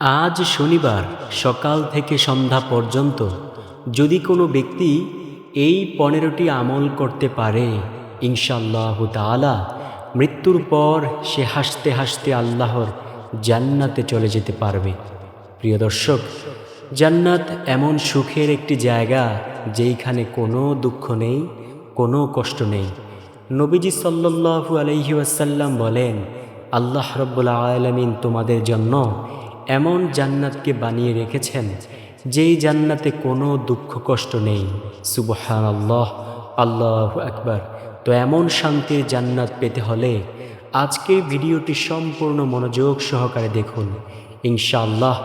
আজ শনিবার সকাল থেকে সন্ধ্যা পর্যন্ত যদি কোনো ব্যক্তি এই পনেরোটি আমল করতে পারে ইনশাল্লাহ তাআলা, মৃত্যুর পর সে হাসতে হাসতে আল্লাহর জান্নাতে চলে যেতে পারবে। প্রিয় দর্শক, জান্নাত এমন সুখের একটি জায়গা যেইখানে কোনো দুঃখ নেই, কোনো কষ্ট নেই। নবীজি সাল্লাল্লাহু আলাইহি ওয়াসাল্লাম বলেন, আল্লাহ রব্বুল আলমিন তোমাদের জন্য এমন জান্নাতকে বানিয়ে রেখেছেন, যেই জান্নাতে কোনো দুঃখ কষ্ট নেই। সুবহান আল্লাহ আল্লাহ একবার তো এমন শান্তির জান্নাত পেতে হলে আজকের ভিডিওটি সম্পূর্ণ মনোযোগ সহকারে দেখুন। ইনশাআল্লাহ,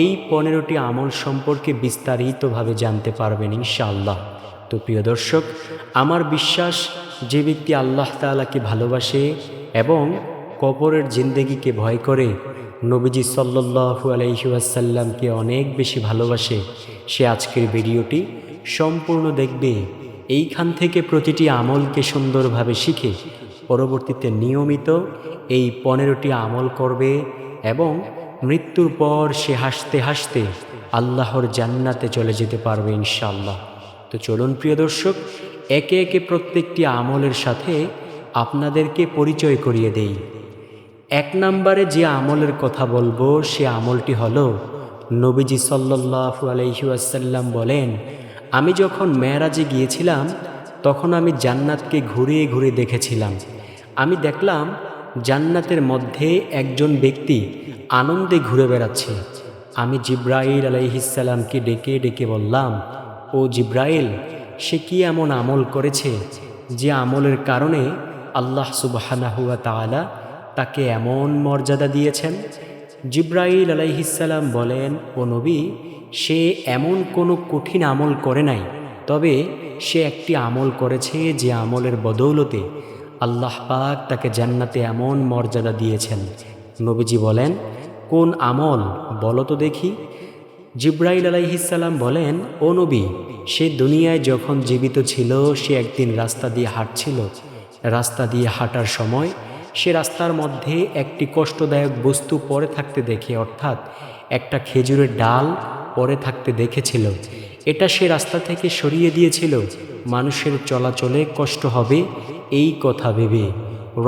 এই পনেরোটি আমল সম্পর্কে বিস্তারিতভাবে জানতে পারবেন ইনশাআল্লাহ। তো প্রিয় দর্শক, আমার বিশ্বাস, যে ব্যক্তি আল্লাহ তাআলাকে ভালোবাসে এবং কবরের জিন্দেগিকে ভয় করে নবীজি সাল্লু আলহিউসাল্লামকে অনেক বেশি ভালোবাসে। সে আজকের ভিডিওটি সম্পূর্ণ দেখবে। এইখান থেকে প্রতিটি আমলকে সুন্দরভাবে শিখে পরবর্তীতে নিয়মিত এই পনেরোটি আমল করবে এবং মৃত্যুর পর সে হাসতে হাসতে আল্লাহর জান্নাতে চলে যেতে পারবে ইনশাআল্লাহ। তো চলুন প্রিয় দর্শক, একে একে প্রত্যেকটি আমলের সাথে আপনাদেরকে পরিচয় করিয়ে দেই। এক নম্বরে যে আমলের কথা বলব, সে আমলটি হলো, নবীজি সাল্লাহু আলহিউসাল্লাম বলেন, আমি যখন মেয়েরাজে গিয়েছিলাম, তখন আমি জান্নাতকে ঘুরিয়ে ঘুরে দেখেছিলাম। আমি দেখলাম, জান্নাতের মধ্যে একজন ব্যক্তি আনন্দে ঘুরে বেড়াচ্ছে। আমি জিব্রাইল আলাইহিসাল্লামকে ডেকে ডেকে বললাম, ও জিব্রাইল, সে কি এমন আমল করেছে যে আমলের কারণে আল্লাহ সুবাহানাহুয়া তালা তাকে এমন মর্যাদা দিয়েছেন, জিব্রাইল আলাইহিসাল্লাম বলেন, ও নবী, সে এমন কোনো কঠিন আমল করে নাই, তবে সে একটি আমল করেছে যে আমলের বদৌলতে আল্লাহ পাক তাকে জান্নাতে এমন মর্যাদা দিয়েছেন। নবীজি বলেন, কোন আমল? বলো তো দেখি। জিব্রাইল আলাইহিসাল্লাম বলেন, ও নবী, সে দুনিয়ায় যখন জীবিত ছিল, সে একদিন রাস্তা দিয়ে হাঁটছিল। রাস্তা দিয়ে হাঁটার সময় সে রাস্তার মধ্যে একটি কষ্টদায়ক বস্তু পরে থাকতে দেখে, অর্থাৎ একটা খেজুরের ডাল পরে থাকতে দেখেছিল। এটা সে রাস্তা থেকে সরিয়ে দিয়েছিল। মানুষের চলাচলে কষ্ট হবে, এই কথা ভেবে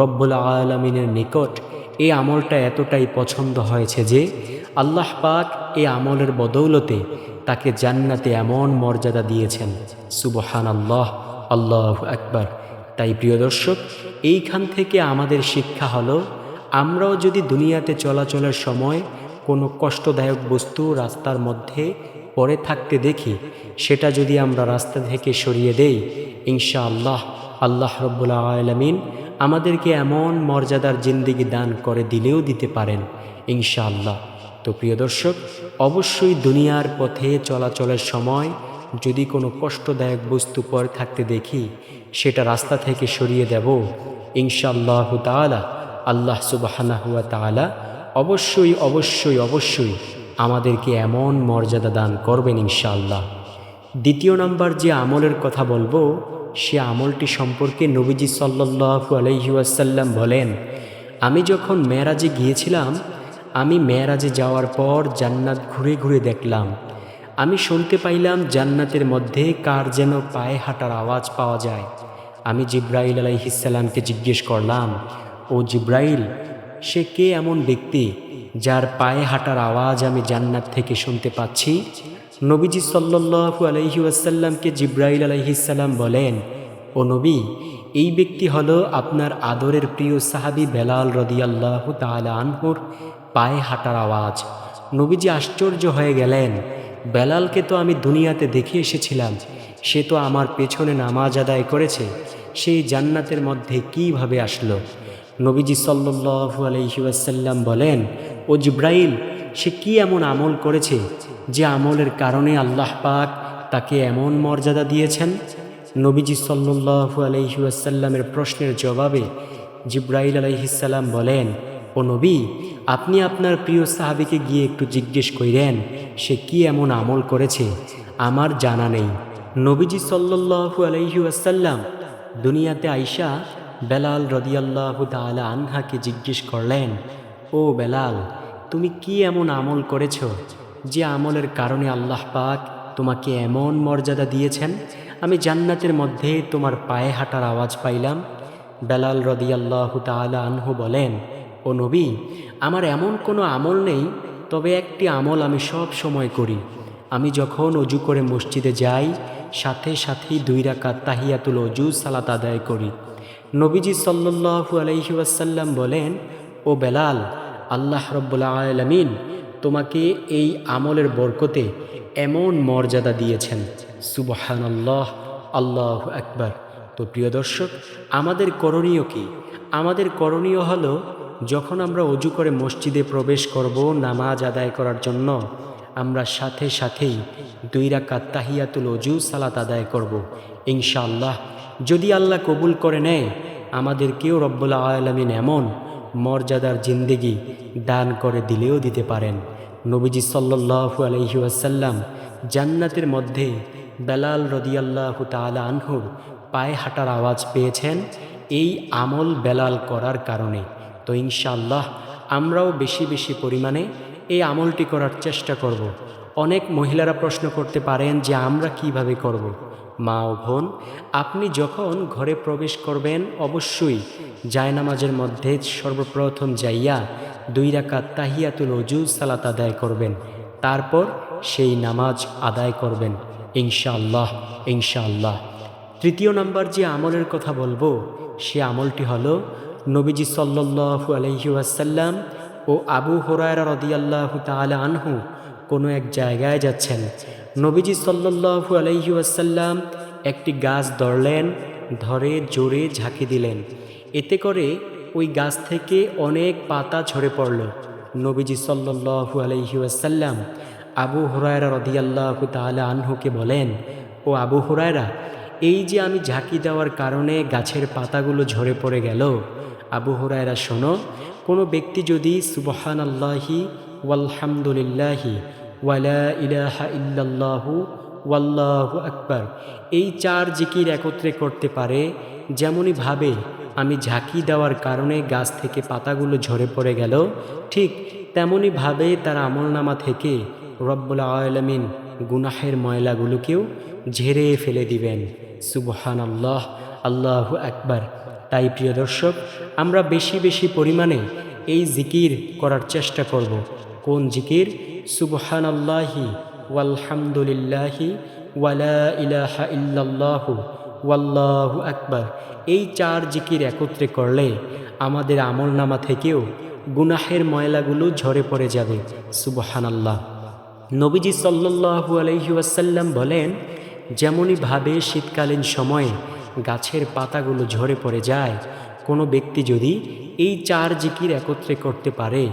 রব্বুল আলমিনের নিকট এই আমলটা এতটাই পছন্দ হয়েছে যে আল্লাহ পাক এ আমলের বদৌলতে তাকে জান্নাতে এমন মর্যাদা দিয়েছেন। সুবহান আল্লাহ আল্লাহ একবার তাই প্রিয় দর্শক, এইখান থেকে আমাদের শিক্ষা হলো, আমরাও যদি দুনিয়াতে চলাচলের সময় কোনো কষ্টদায়ক বস্তু রাস্তার মধ্যে পড়ে থাকতে দেখি, সেটা যদি আমরা রাস্তা থেকে সরিয়ে দেই ইনশা আল্লাহ আল্লাহ রব্বুল্লা আলমিন আমাদেরকে এমন মর্যাদার জিন্দিগি দান করে দিলেও দিতে পারেন, ইনশাআল্লাহ। তো প্রিয় দর্শক, অবশ্যই দুনিয়ার পথে চলাচলের সময় যদি কোনো কষ্টদায়ক বস্তু পর থাকতে দেখি, সেটা রাস্তা থেকে সরিয়ে দেব, ইনশাআল্লাহ তালা আল্লাহ সুবাহানা হুয়া তালা অবশ্যই অবশ্যই অবশ্যই আমাদেরকে এমন মর্যাদা দান করবেন ইনশাআল্লাহ। দ্বিতীয় নাম্বার যে আমলের কথা বলব, সে আমলটি সম্পর্কে নবীজি সাল্লাহু আলহিউসাল্লাম বলেন, আমি যখন মেয়েরাজে গিয়েছিলাম, আমি মেয়েরাজে যাওয়ার পর জান্নাত ঘুরে ঘুরে দেখলাম। আমি শুনতে পাইলাম জান্নাতের মধ্যে কার যেন পায়ে হাঁটার আওয়াজ পাওয়া যায়। আমি জিব্রাইল আলাইহিসাল্লামকে জিজ্ঞেস করলাম, ও জিব্রাইল, সে কে এমন ব্যক্তি যার পায়ে হাঁটার আওয়াজ আমি জান্নাত থেকে শুনতে পাচ্ছি? নবীজি সাল্লু আলহি আসাল্লামকে জিব্রাইল আলহিসাল্লাম বলেন, ও নবী, এই ব্যক্তি হল আপনার আদরের প্রিয় সাহাবি বেলাল রদিয়াল্লাহ তালা আনহুর পায়ে হাঁটার আওয়াজ। নবীজি আশ্চর্য হয়ে গেলেন বেলালকে তো আমি দুনিয়াতে দেখে এসেছিলাম, সে তো আমার পেছনে নামাজ আদায় করেছে, সেই জান্নাতের মধ্যে কীভাবে আসলো? নবীজি সাল্লু আলহিউসাল্লাম বলেন, ও জিব্রাইল, সে কি এমন আমল করেছে যে আমলের কারণে আল্লাহ পাক তাকে এমন মর্যাদা দিয়েছেন? নবীজি সাল্লু আলহিউসাল্লামের প্রশ্নের জবাবে জিব্রাইল আলহিসাল্লাম বলেন ও নবী, আপনি আপনার প্রিয় সাহাবিকে গিয়ে একটু জিজ্ঞেস করেন সে কি এমন আমল করেছে? আমার জানা নেই। নবীজি সাল্লু আলহিউসাল্লাম দুনিয়াতে আইসা বেলাল রদিয়াল্লাহ তালা আনহাকে জিজ্ঞেস করলেন, ও বেলাল, তুমি কি এমন আমল করেছ যে আমলের কারণে আল্লাহ পাক তোমাকে এমন মর্যাদা দিয়েছেন? আমি জান্নাতের মধ্যে তোমার পায়ে হাঁটার আওয়াজ পাইলাম। বেলাল রদিয়াল্লাহ তালা আনহু বলেন ও নবী, আমার এমন কোনো আমল নেই, তবে একটি আমল আমি সব সময় করি। আমি যখন অজু করে মসজিদে যাই, সাথে সাথেই দুই রাকাত তাহিয়াতুল অজু সালাত আদায় করি। নবীজি সাল্লু আলহি ওয়াসাল্লাম বলেন, ও বেলাল, আল্লাহ রব্বুল্লা আলমিন তোমাকে এই আমলের বরকতে এমন মর্যাদা দিয়েছেন। সুবহান আল্লাহ আল্লাহ একবার তো প্রিয় দর্শক, আমাদের করণীয় কি? আমাদের করণীয় হলো যখন আমরা অজু করে মসজিদে প্রবেশ করব নামাজ আদায় করার জন্য, আমরা সাথে সাথেই দুই রাকাত তাহিয়াতুল অজু সালাত আদায় করব, ইনশাআল্লাহ। যদি আল্লাহ কবুল করে নেয়, আমাদেরকেও রব্বুল্লা আলমিন এমন মর্যাদার জিন্দেগি দান করে দিলেও দিতে পারেন। নবীজি সাল্লু আলহি আসাল্লাম জান্নাতের মধ্যে বেলাল রদিয়াল্লাহ তালা আনহুর পায়ে হাঁটার আওয়াজ পেয়েছেন, এই আমল বেলাল করার কারণে। তো ইনশাআল্লাহ আমরাও বেশি বেশি পরিমাণে এই আমলটি করার চেষ্টা করব। অনেক মহিলারা প্রশ্ন করতে পারেন যে আমরা কীভাবে করব। মা ও বোন, আপনি যখন ঘরে প্রবেশ করবেন, অবশ্যই জায়নামাজের মধ্যে সর্বপ্রথম যাইয়া দুই রাকাত তাহিয়াতুল অজু সালাত আদায় করবেন তারপর সেই নামাজ আদায় করবেন ইনশাআল্লাহ ইনশাআল্লাহ তৃতীয় নাম্বার যে আমলের কথা বলব, সে আমলটি হলো নবীজি সাল্লু আলহি আসাল্লাম ও আবু হরায়রা রদিয়াল্লাহু তালা আনহু কোনো এক জায়গায় যাচ্ছেন। নবীজি সাল্লু আলহি আসাল্লাম একটি গাছ ধরলেন, ধরে জোরে ঝাঁকি দিলেন। এতে করে ওই গাছ থেকে অনেক পাতা ঝরে পড়ল। নবীজি সাল্লু আলহি আসাল্লাম আবু হরায়রা রদিয়াল্লাহু তালা আনহুকে বলেন, ও আবু হরায়রা, এই যে আমি ঝাঁকি দেওয়ার কারণে গাছের পাতাগুলো ঝরে পড়ে গেল আবু হরায়রা শোনো, কোনো ব্যক্তি যদি সুবহান আল্লাহি ওয়ালহামদুলিল্লাহি ওয়ালা ইলাহা ইল্লাল্লাহু ওয়াল্লাহু আকবার, এই চার জিকির একত্রে করতে পারে, যেমনই ভাবে, আমি ঝাঁকি দেওয়ার কারণে গাছ থেকে পাতাগুলো ঝরে পড়ে গেল, ঠিক তেমনইভাবে তার আমলনামা থেকে রব্বুল আলমিন গুনাহের ময়লাগুলোকেও ঝেড়ে ফেলে দিবেন সুবহান আল্লাহ আল্লাহ একবার তাই, প্রিয় দর্শক, আমরা বেশি বেশি পরিমাণে এই জিকির করার চেষ্টা করব। কোন জিকির? সুবহান আল্লাহি ওয়ালহামদুলিল্লাহি ওয়ালা ইলাহা ইল্লাল্লাহু ওয়াল্লাহু আকবার। এই চার জিকির একত্রে করলে আমাদের আমল নামা থেকেও গুনাহের ময়লাগুলো ঝরে পড়ে যাবে। সুবহান আল্লাহ নবীজি সাল্লু আলহি ওয়াসাল্লাম বলেন যেমনইভাবে শীতকালীন সময়ে গাছের পাতাগুলো ঝরে পড়ে যায়। কোনো ব্যক্তি যদি এই চার জিকির একত্রে করতে পারে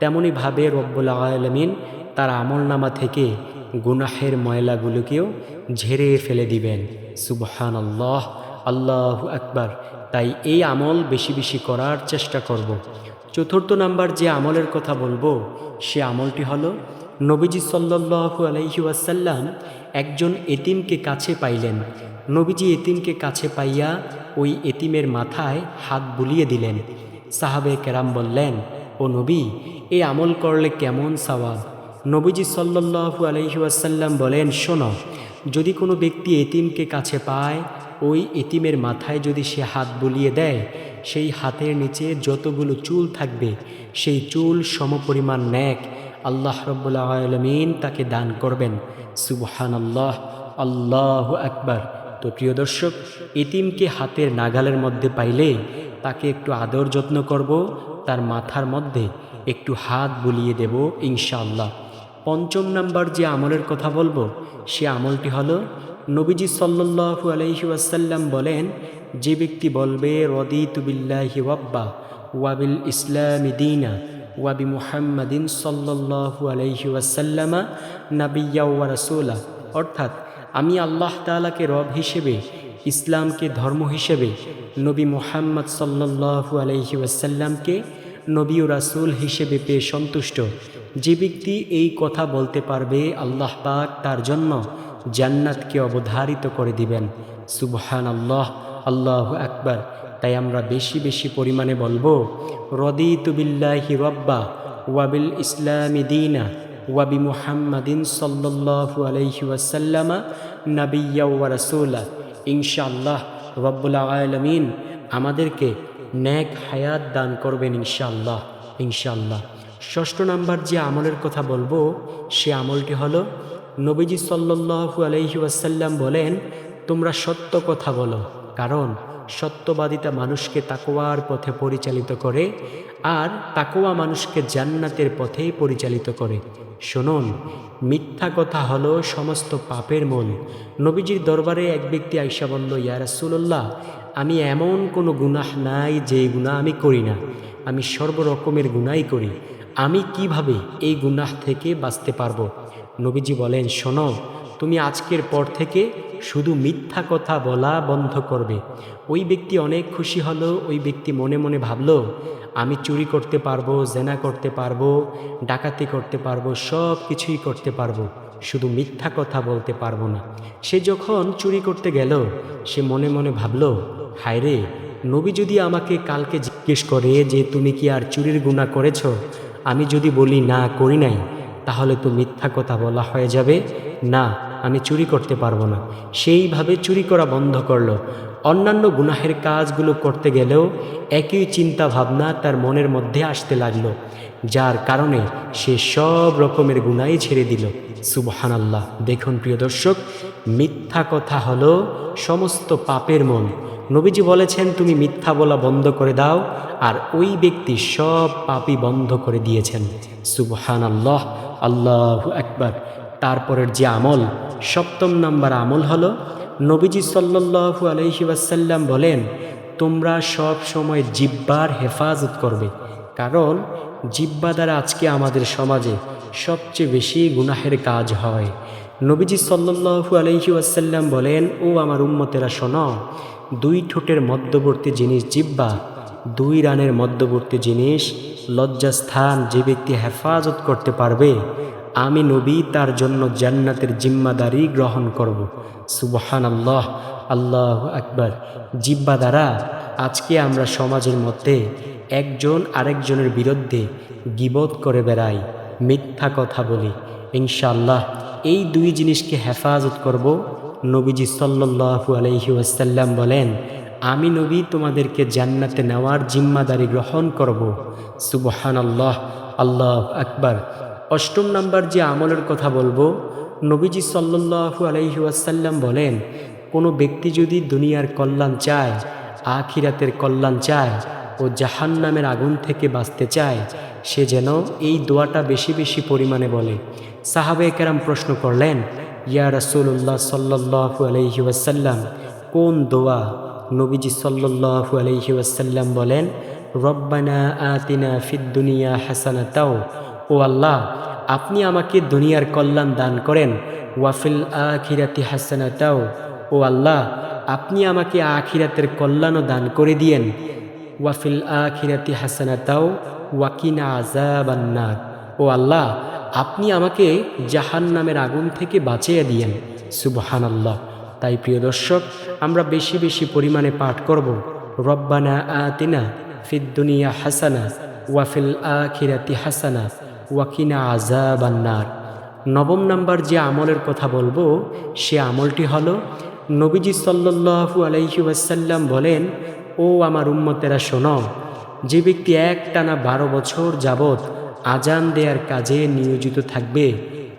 তেমনইভাবে রব্বুল আলমিন তার আমলনামা থেকে গুনাহের ময়লাগুলোকেও ঝেড়ে ফেলে দিবেন। সুবহান আল্লাহ আল্লাহ আকবার। তাই এই আমল বেশি বেশি করার চেষ্টা করব। চতুর্থ নাম্বার যে আমলের কথা বলব, সে আমলটি হলো, নবীজি সাল্লু আলহি ওয়াসাল্লাম একজন এতিমকে কাছে পাইলেন। নবীজি এতিমকে কাছে পাইয়া ওই এতিমের মাথায় হাত বুলিয়ে দিলেন। সাহাবে কেরাম বললেন, ও নবী, এ আমল করলে কেমন সওয়াব? নবীজি সাল্লু আলহি ওয়াসাল্লাম বলেন, শোনো, যদি কোনো ব্যক্তি এতিমকে কাছে পায়, ওই এতিমের মাথায় যদি সে হাত বুলিয়ে দেয়, সেই হাতের নিচে যতগুলো চুল থাকবে, সেই চুল সমপরিমাণ ন্যাক আল্লাহ রব্বুল্লা আলমিন তাকে দান করবেন। সুবহান আল্লাহ আল্লাহ আকবার। তো প্রিয় দর্শক, এতিমকে হাতের নাগালের মধ্যে পাইলে তাকে একটু আদর যত্ন করব, তার মাথার মধ্যে একটু হাত বুলিয়ে দেব ইনশাআল্লাহ। পঞ্চম নাম্বার যে আমলের কথা বলব, সে আমলটি হলো, নবীজি সাল্লু আলহি ওয়াসাল্লাম বলেন, যে ব্যক্তি বলবে রদি তুবিল্লাহি ওয়াব্বা ওয়াবিল ইসলামী দিনা ওয়াবি মুহাম্মাদিন সাল্লু আলহি ওয়াসাল্লামা নাবিয়া ওয়া রাসুলা। অর্থাৎ আমি আল্লাহ তালাকে রব হিসেবে, ইসলামকে ধর্ম হিসেবে, নবী মোহাম্মদ সাল্লু আলহি ওয়াসাল্লামকে নবী রাসুল হিসেবে পেয়ে সন্তুষ্ট। যে ব্যক্তি এই কথা বলতে পারবে, আল্লাহ পাক তার জন্য জান্নাতকে অবধারিত করে দিবেন। সুবহান আল্লাহ আল্লাহ আকবার। তাই আমরা বেশি বেশি পরিমাণে বলব রদি তুবিল্লাহি রব্বা ওয়াবিল ইসলামি দিনা। ওয়াবি মুহাম্মাদিন সাল্লাল্লাহু আলাইহি ওয়াসাল্লামা নাবিয়্যা ওয়া রাসূলা। ইনশাআল্লাহ রব্বুল আলামিন আমাদেরকে ন্যাক হায়াত দান করবেন ইনশাআল্লাহ ইনশাআল্লাহ। ষষ্ঠ নাম্বার যে আমলের কথা বলব, সে আমলটি হলো, নবীজি সাল্লাল্লাহু আলাইহি ওয়াসাল্লাম বলেন, তোমরা সত্য কথা বলো। কারণ সত্যবাদিতা মানুষকে তাকোয়ার পথে পরিচালিত করে আর তাকোয়া মানুষকে জান্নাতের পথেই পরিচালিত করে। শুনুন, মিথ্যা কথা হলো সমস্ত পাপের মূল। নবীজির দরবারে এক ব্যক্তি আইসা বলল, ইয়া রাসূলুল্লাহ, আমি এমন কোনো গুনাহ নাই যে গুনাহ আমি করি না। আমি সর্বরকমের গুনাই করি। আমি কীভাবে এই গুনাহ থেকে বাঁচতে পারব? নবীজি বলেন, শোনো, তুমি আজকের পর থেকে শুধু মিথ্যা কথা বলা বন্ধ করবে। ওই ব্যক্তি অনেক খুশি হলো, ওই ব্যক্তি মনে মনে ভাবলো, আমি চুরি করতে পারব, জেনা করতে পারব, ডাকাতি করতে পারব, সব কিছুই করতে পারব, শুধু মিথ্যা কথা বলতে পারব না। সে যখন চুরি করতে গেল, সে মনে মনে ভাবলো, হায় রে, নবী যদি আমাকে কালকে জিজ্ঞেস করে যে তুমি কি আর চুরির গুণা করেছ, আমি যদি বলি না, করি নাই, তাহলে তো মিথ্যা কথা বলা হয়ে যাবে। না, আমি চুরি করতে পারব না। সেইভাবে চুরি করা বন্ধ করল। অন্যান্য গুনাহের কাজগুলো করতে গেলেও একই চিন্তা ভাবনা তার মনের মধ্যে আসতে লাগল, যার কারণে সে সব রকমের গুনাই ছেড়ে দিল। সুবহান আল্লাহ দেখুন প্রিয় দর্শক, মিথ্যা কথা হলো সমস্ত পাপের মন। নবীজি বলেছেন, তুমি মিথ্যা বলা বন্ধ করে দাও, আর ওই ব্যক্তি সব পাপই বন্ধ করে দিয়েছেন। সুবহান আল্লাহ আল্লাহ একবার তারপরের যে আমল, সপ্তম নাম্বার আমল হল, নবীজি সাল্লাল্লাহু আলহি ওয়াসাল্লাম বলেন, তোমরা সব সময় জিব্বার হেফাজত করবে, কারণ জিব্বা দ্বারা আজকে আমাদের সমাজে সবচেয়ে বেশি গুনাহের কাজ হয়। নবীজি সাল্লাল্লাহু আলহি ওয়াসাল্লাম বলেন, ও আমার উম্মতেরা, শোনো, দুই ঠোঁটের মধ্যবর্তী জিনিস জিব্বা, দুই রানের মধ্যবর্তী জিনিস লজ্জাস্থান যে ব্যক্তি হেফাজত করতে পারবে আমি নবী তার জন্য জান্নাতের জিম্মাদারি গ্রহণ করব। সুবহান আল্লাহ আল্লাহ আকবার। জিব্বা দ্বারা আজকে আমরা সমাজের মধ্যে একজন আরেকজনের বিরুদ্ধে গিবত করে বেড়াই, মিথ্যা কথা বলি। ইনশাআল্লাহ, এই দুই জিনিসকে হেফাজত করব। নবীজি সাল্লাল্লাহু আলাইহি ওয়াসাল্লাম বলেন, আমি নবী তোমাদেরকে জান্নাতে নেওয়ার জিম্মাদারি গ্রহণ করব। সুবহান আল্লাহ আল্লাহ আকবার। অষ্টম নাম্বার যে আমলের কথা বলব, নবীজি সাল্লাল্লাহু আলাইহি ওয়াসাল্লাম বলেন, কোনো ব্যক্তি যদি দুনিয়ার কল্যাণ চায়, আখিরাতের কল্যাণ চায় ও জাহান্নামের আগুন থেকে বাঁচতে চায়, সে যেন এই দোয়াটা বেশি বেশি পরিমাণে বলে। সাহাবে কেরাম প্রশ্ন করলেন, ইয়া রাসূলুল্লাহ সাল্লাল্লাহু আলাইহি ওয়াসাল্লাম, কোন দোয়া নবীজি সাল্লাল্লাহু আলাইহি ওয়াসাল্লাম বলেন, রব্বানা আতিনা ফিদ দুনিয়া হাসানাতাও ও আল্লাহ, আপনি আমাকে দুনিয়ার কল্যাণ দান করেন। ওয়াফিল আখিরাতি হাসানাতাও, ও আল্লাহ, আপনি আমাকে আখিরাতের কল্যাণও দান করে দিয়েন। ওয়াফিল আখিরাতি হাসানাতাও ওয়াকিনা আজাবান্নার ও আল্লাহ, আপনি আমাকে জাহান নামের আগুন থেকে বাঁচিয়ে দিয়েন। সুবহান আল্লাহ তাই প্রিয় দর্শক, আমরা বেশি বেশি পরিমাণে পাঠ করব। রব্বানা আতিনা ফিদ্দুনিয়া হাসানা ওয়াফিল আখিরাতি হাসানা। ওয়াকিনা আজাবান্নার নবম নাম্বার যে আমলের কথা বলব, সে আমলটি হলো, নবীজি সাল্লাল্লাহু আলাইহি ওয়াসাল্লাম বলেন, ও আমার উম্মতেরা শোনো, যে ব্যক্তি এক টানা বারো বছর যাবৎ আজান দেয়ার কাজে নিয়োজিত থাকবে,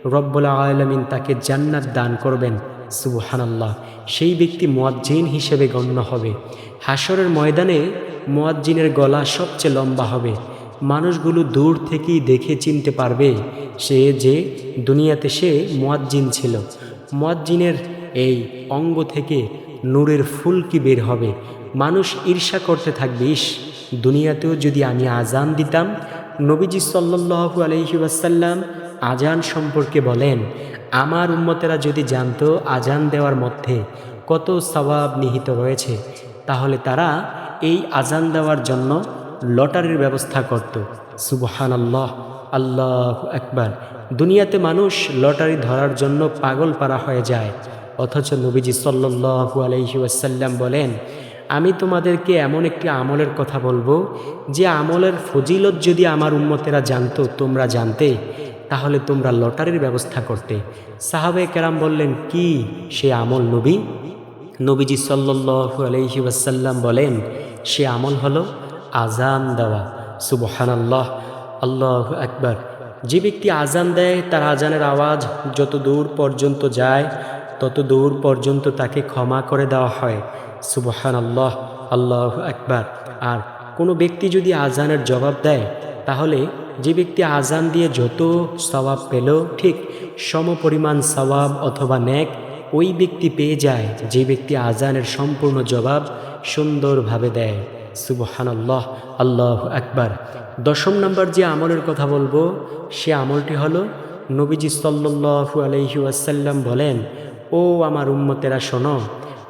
রব্বুল আলমিন তাকে জান্নাত দান করবেন। সুবহানাল্লাহ। সেই ব্যক্তি মোয়াজ্জিন হিসেবে গণ্য হবে। হাসরের ময়দানে মোয়াজ্জিনের গলা সবচেয়ে লম্বা হবে। মানুষগুলো দূর থেকেই দেখে চিনতে পারবে সে যে দুনিয়াতে সে মোয়াজ্জিন ছিল। মোয়াজ্জিনের এই অঙ্গ থেকে নূরের ফুলকি বের হবে? মানুষ ঈর্ষা করতে থাকবে, ইস, দুনিয়াতেও যদি আমি আজান দিতাম? নবীজি সাল্লু আলহি ওয়াসাল্লাম আজান সম্পর্কে বলেন, আমার উম্মতেরা যদি জানতো আজান দেওয়ার মধ্যে কত সবাব নিহিত রয়েছে, তাহলে তারা এই আজান দেওয়ার জন্য লটারির ব্যবস্থা করত। সুবহান আল্লাহ আল্লাহ একবার দুনিয়াতে মানুষ লটারি ধরার জন্য পাগল পারা হয়ে যায়। অথচ নবীজি সাল্লু আলহি ওয়াসাল্লাম বলেন, আমি তোমাদেরকে এমন একটি আমলের কথা বলব, যে আমলের ফজিলত যদি আমার উন্মতেরা জানতো, তোমরা জানতে, তাহলে তোমরা লটারির ব্যবস্থা করতে। সাহাবে কেরাম বললেন, কি সে আমল নবী? নবীজি সাল্লু আলহি ওয়াসাল্লাম বলেন, সে আমল হলো আজান দেওয়া। সুবহান আল্লাহ আল্লাহ একবার যে ব্যক্তি আজান দেয়, তার আজানের আওয়াজ যত দূর পর্যন্ত যায়, তত দূর পর্যন্ত তাকে ক্ষমা করে দেওয়া হয়। সুবহান আল্লাহ আল্লাহ একবার আর কোনো ব্যক্তি যদি আজানের জবাব দেয়, তাহলে যে ব্যক্তি আজান দিয়ে যত সওয়াব পেল, ঠিক সমপরিমাণ সওয়াব অথবা ন্যাক ওই ব্যক্তি পেয়ে যায়। যে ব্যক্তি আজানের সম্পূর্ণ জবাব সুন্দরভাবে দেয়। সুবহান আল্লাহ আল্লাহ একবার দশম নম্বর যে আমলের কথা বলব, সে আমলটি হলো, নবীজি সাল্লু আলহি আসাল্লাম বলেন, ও আমার উম্মতেরা, শোনো,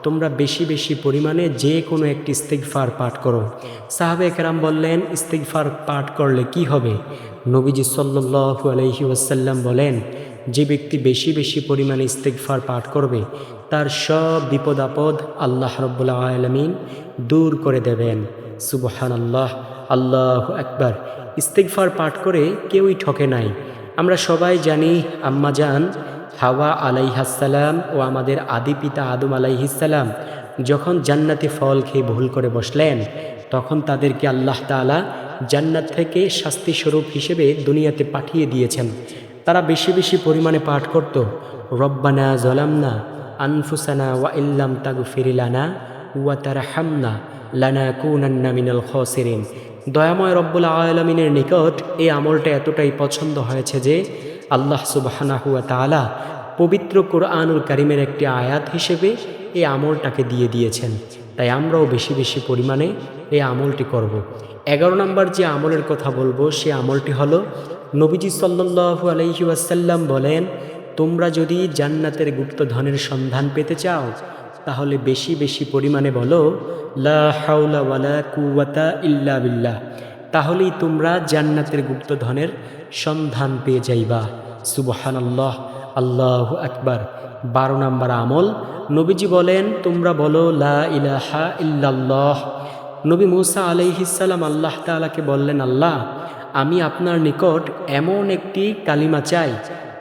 তোমরা বেশি বেশি পরিমাণে যে কোনো একটি ইস্তিগফার পাঠ করো। সাহাবে একরাম বললেন, ইস্তিগফার পাঠ করলে কি হবে? নবীজি সাল্লু আলহি আসাল্লাম বলেন যে ব্যক্তি বেশি বেশি পরিমাণে ইস্তেকফার পাঠ করবে, তার সব বিপদ আপদ আল্লাহ রব্বুল্লা আলমিন দূর করে দেবেন। সুবহান আল্লাহ আল্লাহ একবার ইস্তেকফার পাঠ করে কেউই ঠকে নাই। আমরা সবাই জানি আম্মাজান হাওয়া আলাইহাসাল্লাম ও আমাদের আদি পিতা আদম আলাইহিসাল্লাম যখন জান্নাতে ফল খেয়ে ভুল করে বসলেন, তখন তাদেরকে আল্লাহ তালা জান্নাত থেকে শাস্তিস্বরূপ হিসেবে দুনিয়াতে পাঠিয়ে দিয়েছেন। তারা বেশি বেশি পরিমাণে পাঠ করত। রব্বানা জলামনা আনফুসানা ওয়া ইল্লাম তাগু ফিরিলানা ওয়া তারা হামনা লানা কুনান্না মিনাল খসেরিন। দয়াময় রব্বুল আলমিনের নিকট এই আমলটা এতটাই পছন্দ হয়েছে যে আল্লাহ সুবাহানা হুয়া তালা পবিত্র কোরআনুল কারিমের একটি আয়াত হিসেবে এই আমলটাকে দিয়ে দিয়েছেন। তাই আমরাও বেশি বেশি পরিমাণে এই আমলটি করব। এগারো নম্বর যে আমলের কথা বলব, সে আমলটি হলো নবীজি সাল্লু আলহি ওয়াসাল্লাম বলেন, তোমরা যদি জান্নাতের গুপ্ত ধনের সন্ধান পেতে চাও, তাহলে বেশি বেশি পরিমাণে বলো, লা ইল্লা বিল্লাহ। তাহলেই তোমরা জান্নাতের গুপ্ত ধনের সন্ধান পেয়ে যাইবা। সুবহান আল্লাহ আল্লাহ আকবার। বারো নম্বর আমল, নবীজি বলেন, তোমরা বলো, লা ইলাহা ইল্লাল্লাহ। নবী মুসা আলাইহিসাল্লাম আল্লাহ তালাকে বললেন, আল্লাহ আমি আপনার নিকট এমন একটি কালিমা চাই,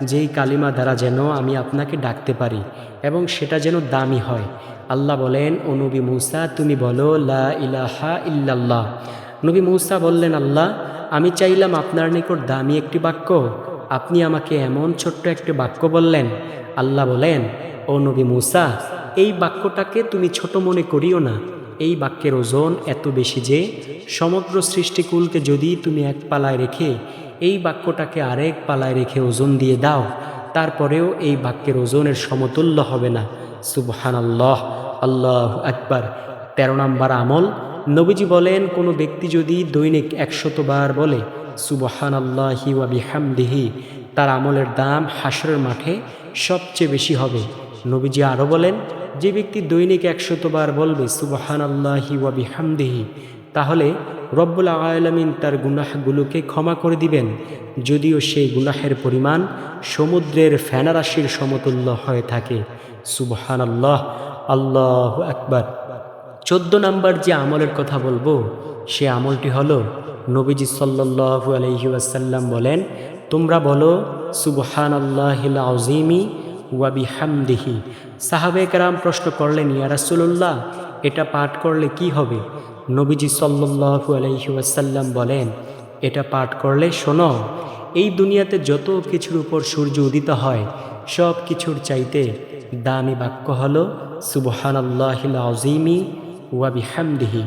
যেই কালিমা দ্বারা যেন আমি আপনাকে ডাকতে পারি এবং সেটা যেন দামি হয়। আল্লাহ বলেন, ও নবী মূসা, তুমি বলো, লা ইলাহা ইল্লাল্লাহ। নবী মূসা বললেন, আল্লাহ, আমি চাইলাম আপনার নিকট দামি একটি বাক্য। আপনি আমাকে এমন ছোট্ট একটি বাক্য বললেন। আল্লাহ বলেন, ও নবী মূসা, এই বাক্যটাকে তুমি ছোট মনে করিও না। এই বাক্যের ওজন এত বেশি যে সমগ্র সৃষ্টিকুলকে যদি তুমি এক পালায় রেখে এই বাক্যটাকে আরেক পালায় রেখে ওজন দিয়ে দাও, তারপরেও এই বাক্যের ওজনের সমতুল্য হবে না। সুবহান আল্লাহ আল্লাহ আকবার। তেরো নম্বর আমল, নবীজি বলেন, কোনো ব্যক্তি যদি দৈনিক একশতবার বলে সুবহান আল্লাহি ওয়া বিহামদিহি, তার আমলের দাম হাসরের মাঠে সবচেয়ে বেশি হবে। নবীজি আরও বলেন যে ব্যক্তি দৈনিক একশতবার বলবে সুবহান আল্লাহি ওয়া বিহামদিহি তাহলে রব্বুল আলমিন তার গুনাহগুলোকে ক্ষমা করে দিবেন। যদিও সেই গুনাহের পরিমাণ সমুদ্রের ফেনারাশির সমতুল্য হয়ে থাকে। সুবহান আল্লাহ আল্লাহ একবার চোদ্দ নাম্বার যে আমলের কথা বলব, সে আমলটি হলো, নবীজি সাল্লু আলহি আসাল্লাম বলেন, তোমরা বলো সুবহান আল্লাহ আজিমি ওয়াবি হামদিহি সাহাবে কারাম প্রশ্ন করলেন ইয়ারাসুল্লাহ এটা পাঠ করলে কি হবে? নবীজি সাল্লু আলহি ওয়াসাল্লাম বলেন, এটা পাঠ করলে শোনো, এই দুনিয়াতে যত কিছুর উপর সূর্য উদিত হয়, সব কিছুর চাইতে দামি বাক্য হল সুবহান আল্লাহ আজিমি ওয়াবি হামদিহি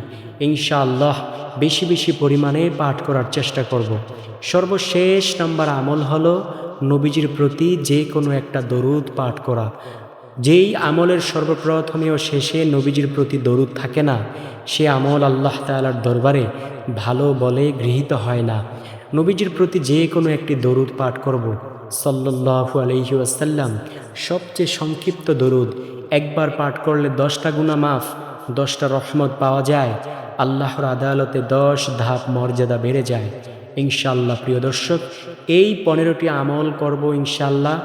ইনশাআল্লাহ, বেশি বেশি পরিমাণে পাঠ করার চেষ্টা করব। সর্বশেষ নাম্বার আমল হলো নবীজির প্রতি যে কোনো একটা দরুদ পাঠ করা। যেই আমলের সর্বপ্রথমে ও শেষে নবীজির প্রতি দরুদ থাকে না, সে আমল আল্লাহ তালার দরবারে ভালো বলে গৃহীত হয় না। নবীজির প্রতি যে কোনো একটি দরুদ পাঠ করব সাল্লাহু আলহি আসাল্লাম সবচেয়ে সংক্ষিপ্ত দরুদ, একবার পাঠ করলে দশটা গুণা মাফ, দশটা রহমত পাওয়া যায়। আল্লাহর আদালতে দশ ধাপ মর্যাদা বেড়ে যায়। ইনশাল্লাহ প্রিয় দর্শক। এই পনেরোটি আমল করব ইনশাল্লাহ